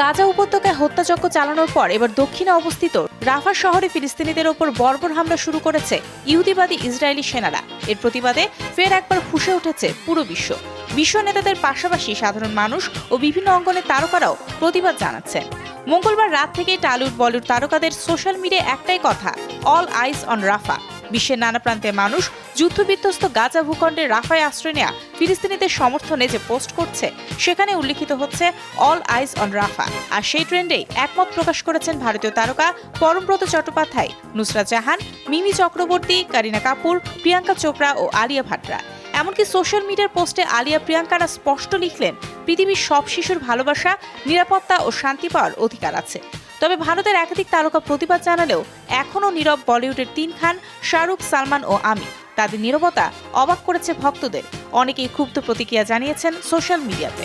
গাজা উপত্যকায় হত্যাযজ্ঞ চালানোর পর এবার দক্ষিণে অবস্থিত রাফা শহরে ফিলিস্তিনিদের ওপর বর্বর হামলা শুরু করেছে ইহুদিবাদী ইসরায়েলি সেনারা। এর প্রতিবাদে ফের একবার ফুসে উঠেছে পুরো বিশ্ব। বিশ্ব নেতাদের পাশাপাশি সাধারণ মানুষ ও বিভিন্ন অঙ্গনের তারকারাও প্রতিবাদ জানাচ্ছেন। মঙ্গলবার রাত থেকেই টালিউড বলিউড তারকাদের সোশ্যাল মিডিয়ায় একটাই কথা অল আইস অন রাফা বিশ্বের নানা প্রান্তের মানুষ যুদ্ধবিধ্বস্ত গাজা ভূখণ্ডের রাফায় আশ্রয় নেওয়া ফিলিস্তিনিদের সমর্থনে যে পোস্ট করছে, সেখানে উল্লিখিত হচ্ছে অল আইস অন রাফা আর সেই ট্রেন্ডেই একমত প্রকাশ করেছেন ভারতীয় তারকা পরমব্রত চট্টোপাধ্যায়, নুসরাত জাহান, মিমি চক্রবর্তী, কারিনা কাপুর, প্রিয়াঙ্কা চোপড়া ও আলিয়া ভাটরা। এমনকি সোশ্যাল মিডিয়ার পোস্টে আলিয়া প্রিয়াঙ্কারা স্পষ্ট লিখলেন, পৃথিবীর সব শিশুর ভালোবাসা, নিরাপত্তা ও শান্তি পাওয়ার অধিকার আছে। তবে ভারতের একাধিক তারকা প্রতিবাদ জানালেও এখনও নীরব বলিউডের তিন খান, শাহরুখ, সালমান ও আমি তাদের নীরবতা অবাক করেছে ভক্তদের। অনেকেই ক্ষুব্ধ প্রতিক্রিয়া জানিয়েছেন সোশ্যাল মিডিয়াতে।